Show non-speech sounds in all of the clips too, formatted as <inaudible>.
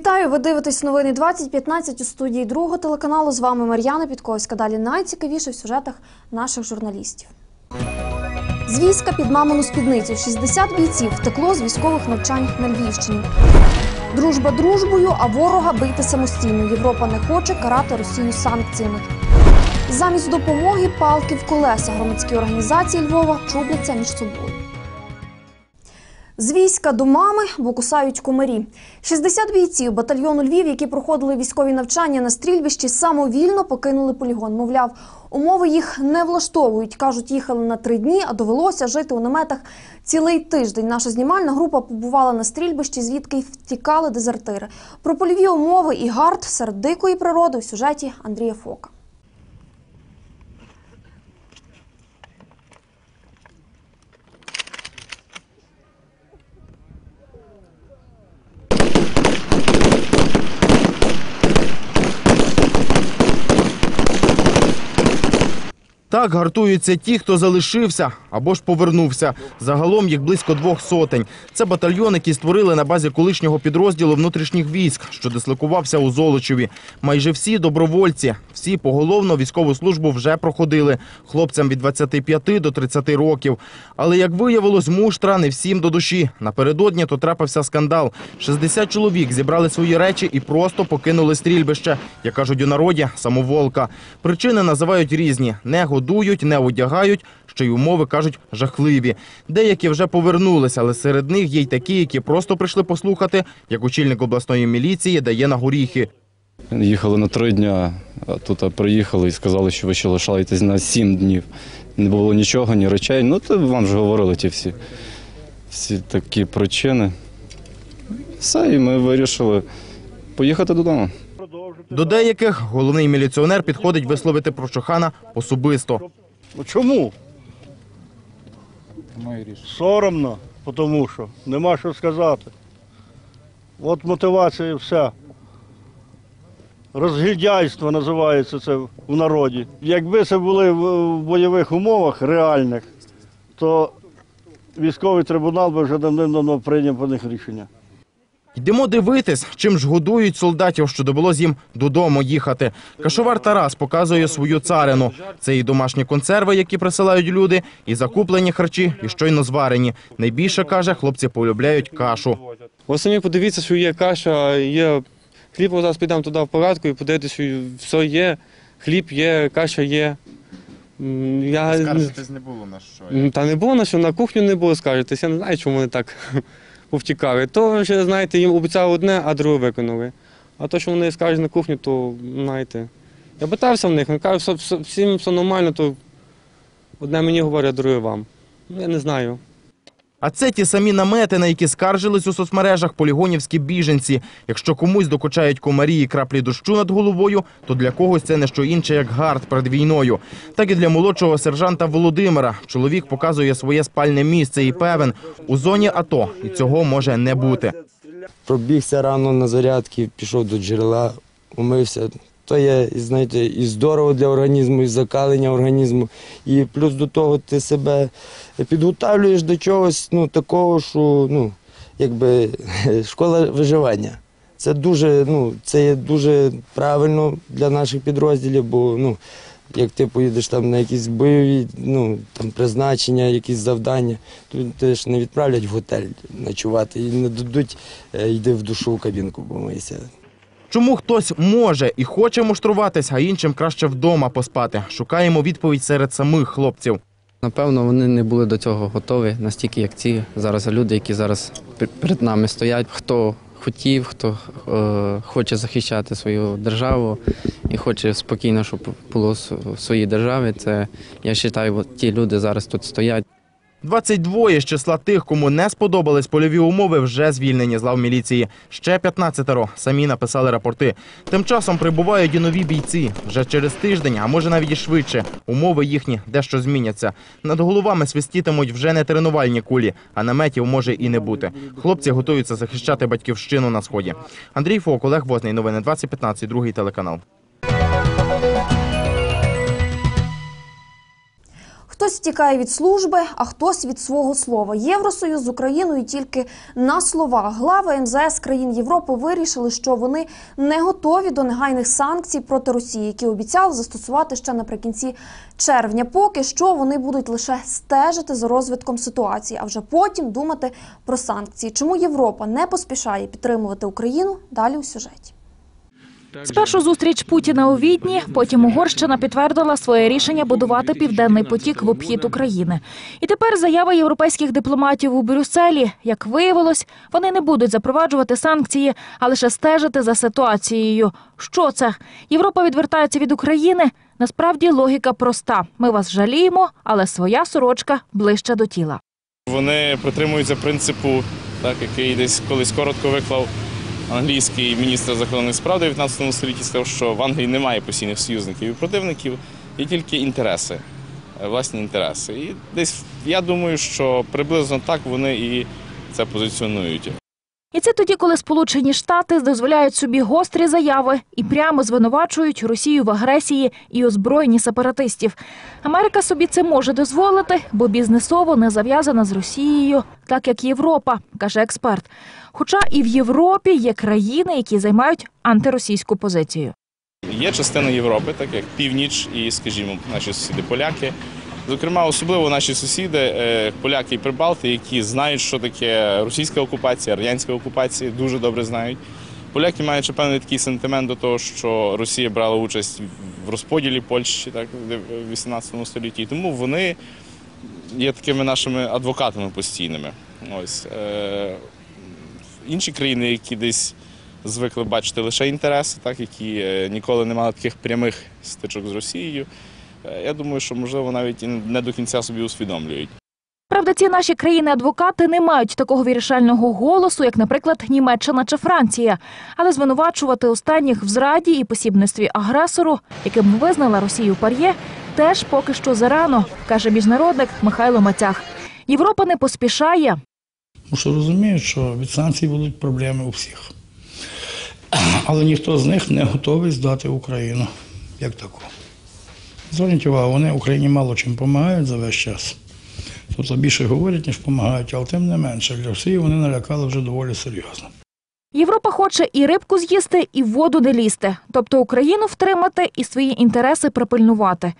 Вітаю! Ви дивитесь новини 2015 у студії другого телеканалу. З вами Мар'яна Підковська. Далі найцікавіше в сюжетах наших журналістів. З війська під мамину спідницю 60 бійців втекло з військових навчань на Львівщині. Дружба дружбою, а ворога бити самостійно. Європа не хоче карати Росію санкціями. Замість допомоги палки в колеса громадські організації Львова чубляться між собою. З війська до мами, бо кусають комарі. 60 бійців батальйону Львів, які проходили військові навчання на стрільбищі, самовільно покинули полігон. Мовляв, умови їх не влаштовують. кажуть, їхали на три дні, а довелося жити у наметах цілий тиждень. Наша знімальна група побувала на стрільбищі, звідки й втікали дезертири. Про польові умови і гард серед дикої природи в сюжеті Андрія Фока. Так гартуються ті, хто залишився або ж повернувся. Загалом їх близько двох сотень. Це батальйон, який створили на базі колишнього підрозділу внутрішніх військ, що дислокувався у Золочеві. Майже всі добровольці, всі поголовно військову службу вже проходили. Хлопцям від 25 до 30 років. Але як виявилось, муштра не всім до душі. Напередодні то трапився скандал. 60 чоловік зібрали свої речі і просто покинули стрільбище. Як кажуть у народі, самоволка. Причини називають різні: не годують, не одягають. Ще й умови кажуть жахливі. Деякі вже повернулися, але серед них є й такі, які просто прийшли послухати, як очільник обласної міліції дає на горіхи. Їхали на три дня, а тут приїхали і сказали, що ви ще лишаєтесь на сім днів. Не було нічого, ні речей. Ну, то вам ж говорили ті всі, всі такі причини. Все, і ми вирішили поїхати додому. До деяких головний міліціонер підходить висловити прочухана особисто. Ну чому? Соромно, тому що нема що сказати. От мотивація вся. Розгільдяйство називається це в народі. Якби це були в в бойових умовах реальних, то військовий трибунал би вже давним-давно прийняв по них рішення. Йдемо дивитись, чим ж годують солдатів, що довелось їм додому їхати. Кашовар Тарас показує свою царину. Це і домашні консерви, які присилають люди, і закуплені харчі, і щойно зварені. Найбільше каже, хлопці полюбляють кашу. Ви самі подивіться, що є каша, є хліб, зараз підемо туди в палатку і подивитися, що все є, хліб є, каша є. Я... не було на що. Та не було на що, на кухню не було скаржитись. Я не знаю, чому вони так повтікали. То вже знаєте, їм обіцяли одне, а друге виконали. А то, що вони скажуть на кухню, то знаєте. Я питався в них, вони кажуть, все, всім все нормально, то одне мені говорять, друге вам. Ну, Я не знаю. А це ті самі намети, на які скаржились у соцмережах полігонівські біженці. Якщо комусь докучають комарі і краплі дощу над головою, то для когось це не що інше, як гард перед війною. Так і для молодшого сержанта Володимира. Чоловік показує своє спальне місце і певен, у зоні АТО і цього може не бути. пробігся рано на зарядки, пішов до джерела, умився. То є, знаєте, і здорово для організму, і закалення організму. І плюс до того ти себе підготовлюєш до чогось ну, такого, що ну, якби <laughs> школа виживання. Це дуже, ну, це є дуже правильно для наших підрозділів, бо ну, як ти поїдеш там на якісь бойові ну, там, призначення, якісь завдання, то ти ж не відправлять в готель ночувати і не дадуть е, йди в душу в кабінку помийся. Чому хтось може і хоче муштруватись, а іншим краще вдома поспати? Шукаємо відповідь серед самих хлопців. Напевно, вони не були до цього готові настільки, як ці зараз люди, які зараз перед нами стоять. Хто хотів, хто е, хоче захищати свою державу і хоче спокійно, щоб було в своїй державі. Це я вважаю, ті люди зараз тут стоять. 22 з числа тих, кому не сподобались польові умови, вже звільнені з лав міліції. Ще 15 самі написали рапорти. Тим часом прибувають і нові бійці. Вже через тиждень, а може навіть і швидше. Умови їхні дещо зміняться. Над головами свистітимуть вже не тренувальні кулі, а наметів може і не бути. Хлопці готуються захищати батьківщину на сході. Андрій Фок, Олег Возний. Новини 2015, другий телеканал. Хтось втікає від служби, а хтось від свого слова. Євросоюз з Україною тільки на словах. Глави МЗС країн Європи вирішили, що вони не готові до негайних санкцій проти Росії, які обіцяли застосувати ще наприкінці червня. Поки що вони будуть лише стежити за розвитком ситуації, а вже потім думати про санкції. Чому Європа не поспішає підтримувати Україну? Далі у сюжеті. Спершу зустріч Путіна у Відні, потім Угорщина підтвердила своє рішення будувати південний потік в обхід України. І тепер заява європейських дипломатів у Брюсселі. Як виявилось, вони не будуть запроваджувати санкції, а лише стежити за ситуацією. Що це? Європа відвертається від України. Насправді логіка проста: ми вас жаліємо, але своя сорочка ближче до тіла. Вони притримуються принципу, так, який десь колись коротко виклав англійський міністр закордонних справ у 19 столітті, сказав, що в Англії немає постійних союзників і противників, є тільки інтереси, е, власні інтереси. І десь я думаю, що приблизно так вони і це позиціонують. І це тоді, коли Сполучені Штати дозволяють собі гострі заяви і прямо звинувачують Росію в агресії і озброєнні сепаратистів. Америка собі це може дозволити, бо бізнесово не зав'язана з Росією, так як Європа, каже експерт. Хоча і в Європі є країни, які займають антиросійську позицію. Є частина Європи, так як північ і, скажімо, наші сусіди поляки. Зокрема, особливо наші сусіди, е, поляки і прибалти, які знають, що таке російська окупація, радянська окупація, дуже добре знають. Поляки мають певний такий сентимент до того, що Росія брала участь в розподілі Польщі так, в 18 столітті. Тому вони є такими нашими адвокатами постійними. Ось. Е, інші країни, які десь звикли бачити лише інтереси, так, які е, ніколи не мали таких прямих стичок з Росією. Е, Я думаю, що можливо навіть і не до кінця собі усвідомлюють. Правда, ці наші країни-адвокати не мають такого вирішального голосу, як, наприклад, Німеччина чи Франція. Але звинувачувати останніх в зраді і посібництві агресору, яким визнала Росію пар'є, теж поки що зарано, каже міжнародник Михайло Матях. Європа не поспішає. Тому що розуміють, що від санкцій будуть проблеми у всіх. Але ніхто з них не готовий здати Україну як таку. Зверніть увагу, вони Україні мало чим допомагають за весь час. Тобто більше говорять, ніж допомагають, але тим не менше для Росії вони налякали вже доволі серйозно. Європа хоче і рибку з'їсти, і воду не лізти, тобто Україну втримати і свої інтереси припильнувати.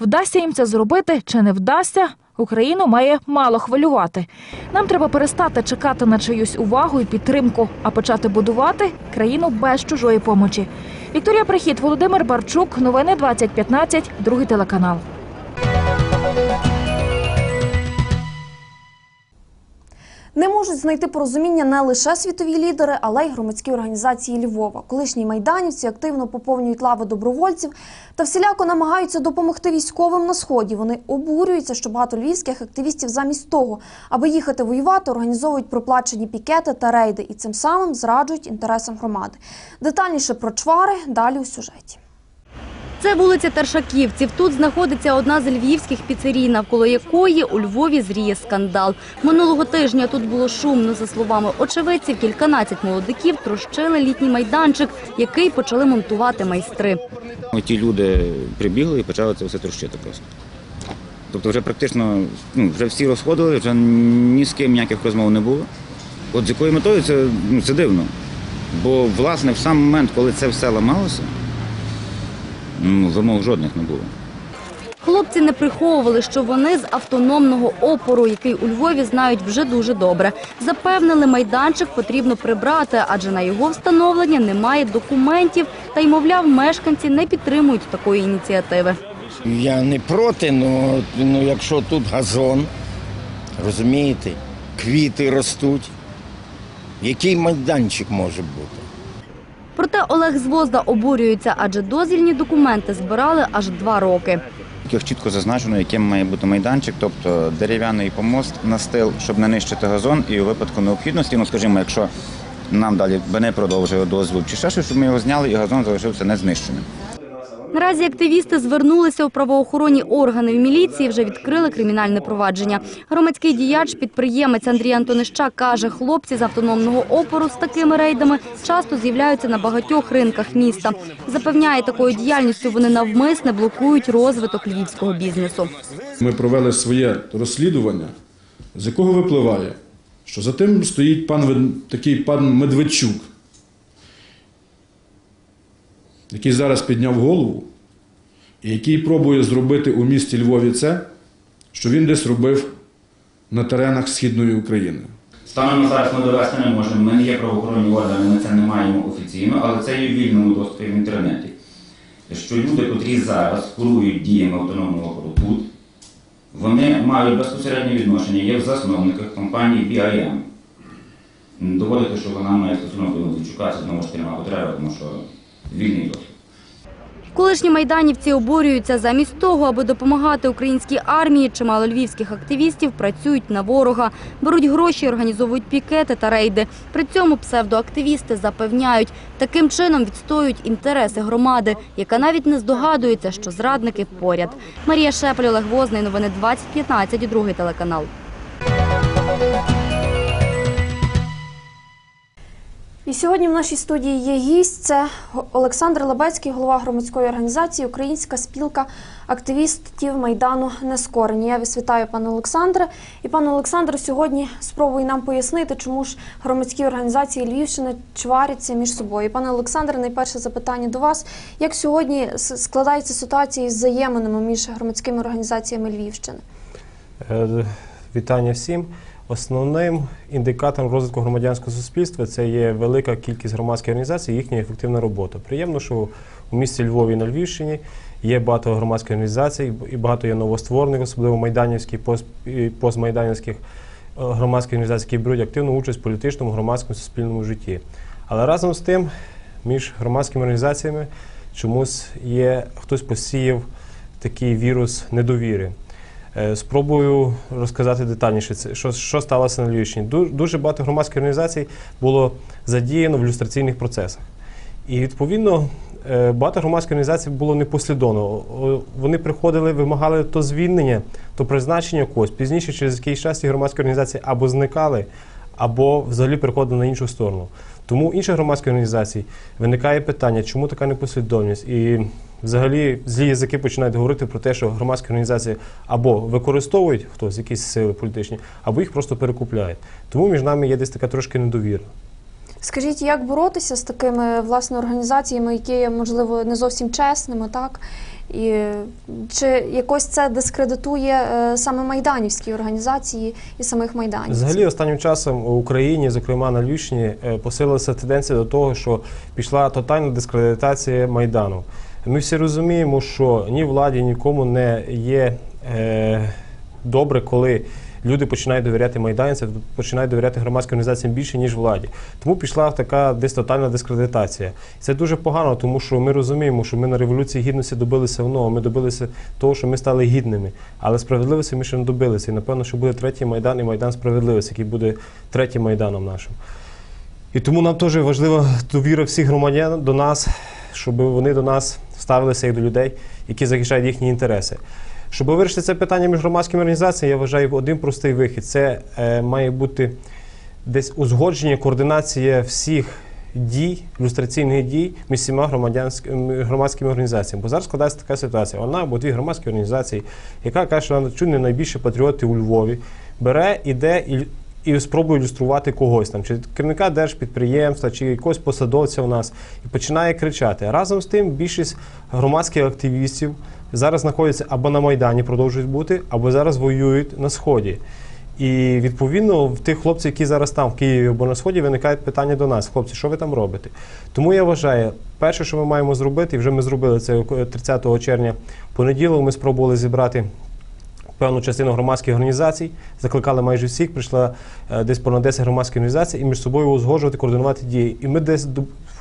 Вдасться їм це зробити чи не вдасться, Україну має мало хвилювати. Нам треба перестати чекати на чиюсь увагу і підтримку, а почати будувати країну без чужої помочі. Вікторія Прихід, Володимир Барчук, новини 2015, другий телеканал. Не можуть знайти порозуміння не лише світові лідери, але й громадські організації Львова. Колишні майданівці активно поповнюють лави добровольців та всіляко намагаються допомогти військовим на сході. Вони обурюються, що багато львівських активістів замість того, аби їхати воювати, організовують проплачені пікети та рейди і цим самим зраджують інтересам громади. Детальніше про чвари далі у сюжеті. Це вулиця Таршаківців. Тут знаходиться одна з львівських піцерій, навколо якої у Львові зріє скандал. Минулого тижня тут було шумно. За словами очевидців, кільканадцять молодиків трощили літній майданчик, який почали монтувати майстри. Ті люди прибігли і почали це все трощити просто. Тобто вже практично ну, вже всі розходили, вже ні з ким ніяких розмов не було. От з якою метою це, ну, це дивно. Бо, власне, в сам момент, коли це все ламалося, ну, вимог жодних не було. Хлопці не приховували, що вони з автономного опору, який у Львові знають вже дуже добре. Запевнили, майданчик потрібно прибрати, адже на його встановлення немає документів. Та й, мовляв, мешканці не підтримують такої ініціативи. Я не проти, але ну, якщо тут газон, розумієте, квіти ростуть, який майданчик може бути? Проте Олег Звозда обурюється, адже дозвільні документи збирали аж два роки. Яких чітко зазначено, яким має бути майданчик, тобто дерев'яний помост настил, щоб не нищити газон, і у випадку необхідності, ну скажімо, якщо нам далі не продовжує дозвіл чи ще щось, щоб ми його зняли і газон залишився не знищеним. Наразі активісти звернулися у правоохоронні органи в міліції, вже відкрили кримінальне провадження. Громадський діяч, підприємець Андрій Антонищак каже, хлопці з автономного опору з такими рейдами часто з'являються на багатьох ринках міста. Запевняє, такою діяльністю вони навмисне блокують розвиток львівського бізнесу. Ми провели своє розслідування, з якого випливає, що за тим стоїть пан такий пан Медведчук, який зараз підняв голову і який пробує зробити у місті Львові це, що він десь робив на теренах Східної України. Станом на зараз ми довести не можемо. Ми не є правоохоронні органи, ми це не маємо офіційно, але це є в вільному доступі в інтернеті. Що люди, котрі зараз курують діями автономного округу тут, вони мають безпосереднє відношення, є в засновниках компанії BIM. Доводити, що вона має стосунок до Медведчука, це знову ж таки немає потреби, тому що вільний. Колишні майданівці обурюються замість того, аби допомагати українській армії. Чимало львівських активістів працюють на ворога, беруть гроші, організовують пікети та рейди. При цьому псевдоактивісти запевняють, таким чином відстоюють інтереси громади, яка навіть не здогадується, що зрадники поряд. Марія Шепель, Олег Возний, новини 2015, другий телеканал. І сьогодні в нашій студії є гість. Це Олександр Лабецький, голова громадської організації Українська спілка активістів Майдану Нескорені. Я вас вітаю, пане Олександре. І пане Олександре, сьогодні спробує нам пояснити, чому ж громадські організації Львівщини чваряться між собою. Пане Олександре, найперше запитання до вас: як сьогодні складається ситуація з взаєминами між громадськими організаціями Львівщини? Е, Вітання всім. Основним індикатором розвитку громадянського суспільства це є велика кількість громадських організацій, і їхня ефективна робота. Приємно, що у місті Львові на Львівщині є багато громадських організацій і багато є новостворених, особливо майданівських, і постмайданівських е, громадських організацій, які беруть активну участь в політичному, громадському, суспільному житті. Але разом з тим, між громадськими організаціями чомусь є хтось посіяв такий вірус недовіри. Е, Спробую розказати детальніше, що, що сталося на Львівщині. Дуже багато громадських організацій було задіяно в люстраційних процесах. І відповідно е, багато громадських організацій було непослідовно. Вони приходили, вимагали то звільнення, то призначення когось. Пізніше, через якийсь час ці громадські організації або зникали, або взагалі переходили на іншу сторону. Тому інших громадських організацій виникає питання, чому така непослідовність? І взагалі злі язики починають говорити про те, що громадські організації або використовують хтось якісь сили політичні, або їх просто перекупляють. Тому між нами є десь така трошки недовіра. Скажіть, як боротися з такими власне організаціями, які є, можливо не зовсім чесними, так? І чи якось це дискредитує е, саме майданівські організації і самих майданівців? Взагалі, останнім часом у Україні, зокрема на Львівщині, е, посилилася тенденція до того, що пішла тотальна дискредитація майдану. Ми всі розуміємо, що ні владі, нікому не є е, добре, коли люди починають довіряти майданцям, починають довіряти громадським організаціям більше, ніж владі. Тому пішла така десь тотальна дискредитація. Це дуже погано, тому що ми розуміємо, що ми на революції гідності добилися одного. Ми добилися того, що ми стали гідними. Але справедливості ми ще не добилися. І напевно, що буде третій майдан і майдан справедливості, який буде третім майданом нашим. І тому нам теж важлива довіра всіх громадян до нас, щоб вони до нас ставилися як до людей, які захищають їхні інтереси. Щоб вирішити це питання між громадськими організаціями, я вважаю один простий вихід. Це е, має бути десь узгодження, координація всіх дій, люстраційних дій між всіма громадськими організаціями. Бо зараз складається така ситуація. Одна або дві громадські організації, яка каже, що вона чуть не найбільше патріоти у Львові, бере, іде і. І спробує ілюструвати когось там, чи керівника держпідприємства, чи якогось посадовця у нас, і починає кричати. Разом з тим, більшість громадських активістів зараз знаходяться або на Майдані, продовжують бути, або зараз воюють на Сході. І відповідно в тих хлопців, які зараз там в Києві або на сході, виникають питання до нас. Хлопці, що ви там робите? Тому я вважаю, перше, що ми маємо зробити, і вже ми зробили це 30 червня. Понеділок ми спробували зібрати певну частину громадських організацій, закликали майже всіх, прийшла е, десь понад 10 громадських організацій і між собою узгоджувати, координувати дії. І ми десь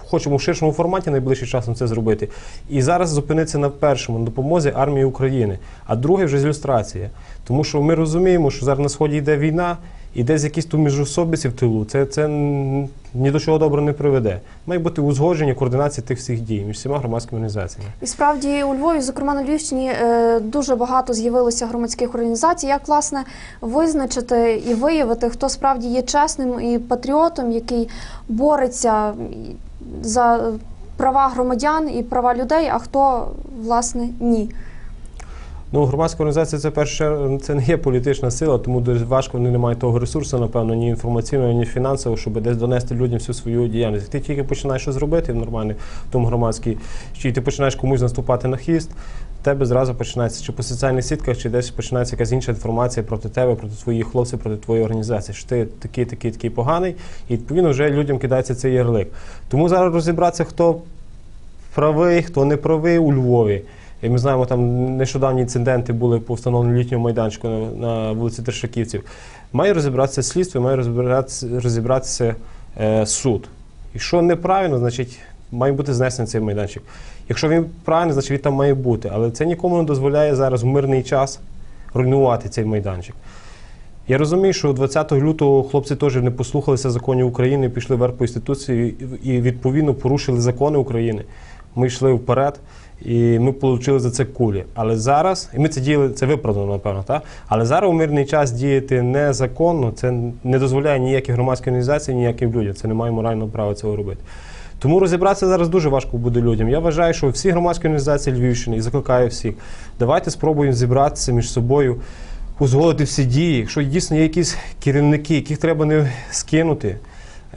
хочемо в ширшому форматі найближчим часом це зробити. І зараз зупинитися на першому на допомозі армії України, а друге вже з ілюстрація. Тому що ми розуміємо, що зараз на сході йде війна, і десь якісь тут міжособиці в тилу, це, це ні до чого доброго не приведе. Має бути узгодження, координація тих всіх дій між всіма громадськими організаціями. І справді у Львові, зокрема на Львівщині, е, дуже багато з'явилося громадських організацій. Як власне визначити і виявити, хто справді є чесним і патріотом, який бореться за права громадян і права людей, а хто власне ні? Ну, громадська організація це перше, це не є політична сила, тому дуже важко вони не мають того ресурсу, напевно, ні інформаційного, ні фінансового, щоб десь донести людям всю свою діяльність. Ти тільки починаєш щось робити в нормальній, в тому громадській, чи ти починаєш комусь наступати на хіст, тебе зразу починається чи по соціальних сітках, чи десь починається якась інша інформація проти тебе, проти твоїх хлопців, проти твоєї організації, що ти такий, такий, такий поганий, і відповідно вже людям кидається цей ярлик. Тому зараз розібратися, хто правий, хто не правий у Львові. І ми знаємо, там нещодавні інциденти були по встановленню літнього майданчику на, на вулиці Тершаківців. Має розібратися слідство, має розібратися, розібратися е, суд. Якщо неправильно, значить має бути знесений цей майданчик. Якщо він правильний, значить він там має бути. Але це нікому не дозволяє зараз в мирний час руйнувати цей майданчик. Я розумію, що 20 лютого хлопці теж не послухалися законів України, пішли вверх по інституції і і, відповідно порушили закони України. Ми йшли вперед, і ми отримали за це кулі. Але зараз, і ми це діяли, це виправдано, напевно, так? Але зараз у мирний час діяти незаконно, це не дозволяє ніякій громадській організації, ніяким людям. Це не має морального права цього робити. Тому розібратися зараз дуже важко буде людям. Я вважаю, що всі громадські організації Львівщини і закликаю всіх, давайте спробуємо зібратися між собою, узгодити всі дії. Якщо дійсно є якісь керівники, яких треба не скинути,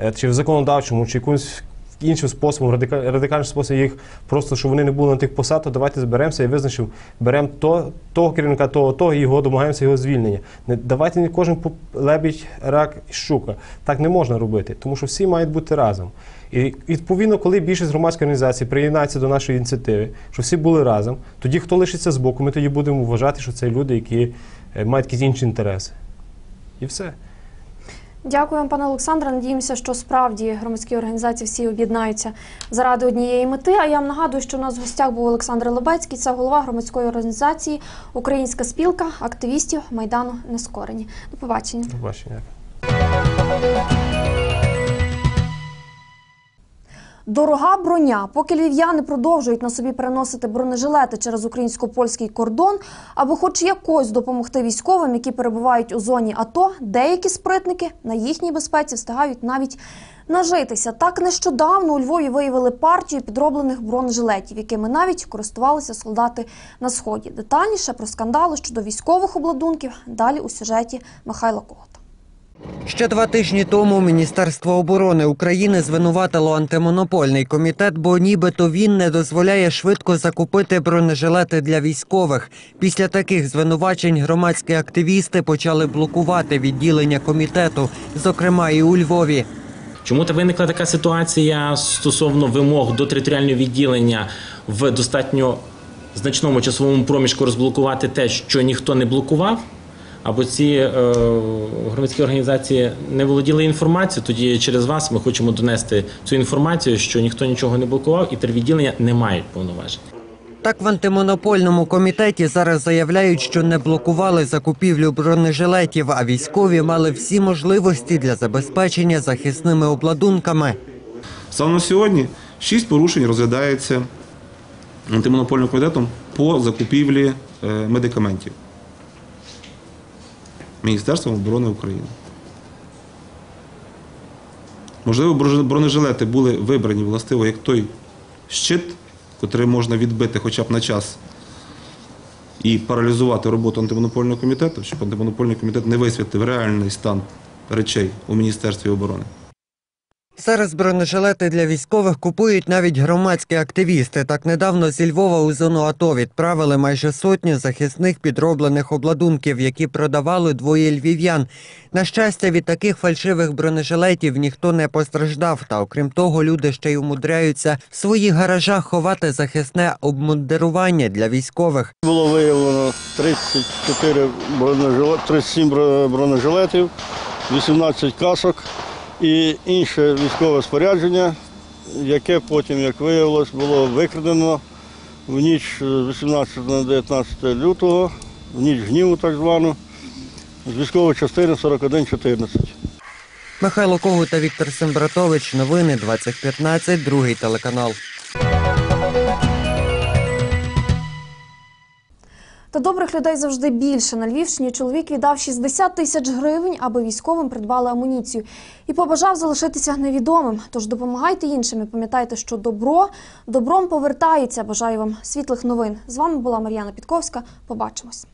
е, чи в законодавчому, чи якимось іншим способом, радика- радикальним способом їх просто, щоб вони не були на тих посад, то давайте зберемося і визначимо, беремо то, того керівника, того, того, і його домагаємося його звільнення. Не давайте не кожен лебідь, рак і щука. Так не можна робити, тому що всі мають бути разом. І відповідно, коли більшість громадських організацій приєднається до нашої ініціативи, що всі були разом, тоді хто лишиться збоку, ми тоді будемо вважати, що це люди, які е, мають якісь інші інтереси. І все. Дякую вам, пане Олександре. Надіємося, що справді громадські організації всі об'єднаються заради однієї мети. А я вам нагадую, що у нас в гостях був Олександр Лобецький, це голова громадської організації Українська спілка активістів Майдану Нескорені. До побачення. До побачення. Дорога броня. Поки львів'яни продовжують на собі переносити бронежилети через українсько-польський кордон, аби хоч якось допомогти військовим, які перебувають у зоні АТО, деякі спритники на їхній безпеці встигають навіть нажитися. Так нещодавно у Львові виявили партію підроблених бронежилетів, якими навіть користувалися солдати на сході. Детальніше про скандали щодо військових обладунків далі у сюжеті Михайла Когота. Ще два тижні тому Міністерство оборони України звинуватило антимонопольний комітет, бо нібито він не дозволяє швидко закупити бронежилети для військових. Після таких звинувачень громадські активісти почали блокувати відділення комітету, зокрема і у Львові. Чому та виникла така ситуація стосовно вимог до територіального відділення в достатньо значному часовому проміжку розблокувати те, що ніхто не блокував? Або ці е, громадські організації не володіли інформацією, тоді через вас ми хочемо донести цю інформацію, що ніхто нічого не блокував, і тервідділення не мають повноважень. Так в антимонопольному комітеті зараз заявляють, що не блокували закупівлю бронежилетів, а військові мали всі можливості для забезпечення захисними обладунками. Саме на сьогодні шість порушень розглядається антимонопольним комітетом по закупівлі е, медикаментів Міністерством оборони України. Можливо, бронежилети були вибрані властиво як той щит, котрий можна відбити хоча б на час і паралізувати роботу антимонопольного комітету, щоб антимонопольний комітет не висвітив реальний стан речей у Міністерстві оборони. Зараз бронежилети для військових купують навіть громадські активісти. Так недавно зі Львова у зону АТО відправили майже сотню захисних підроблених обладунків, які продавали двоє львів'ян. На щастя, від таких фальшивих бронежилетів ніхто не постраждав. Та окрім того, люди ще й умудряються в своїх гаражах ховати захисне обмундирування для військових. Було виявлено 34 бронежилет, 37 бронежилетів, 18 касок і інше військове спорядження, яке потім, як виявилось, було викрадено в ніч з 18 на 19 лютого, в ніч гніву так звану. з військової частини 4114. Михайло Когут та Віктор Сембратович. Новини 2015, другий телеканал. Та добрих людей завжди більше. На Львівщині чоловік віддав 60 тисяч гривень, аби військовим придбали амуніцію. І побажав залишитися невідомим. Тож допомагайте іншим і пам'ятайте, що добро добром повертається. Бажаю вам світлих новин. З вами була Мар'яна Підковська. Побачимось.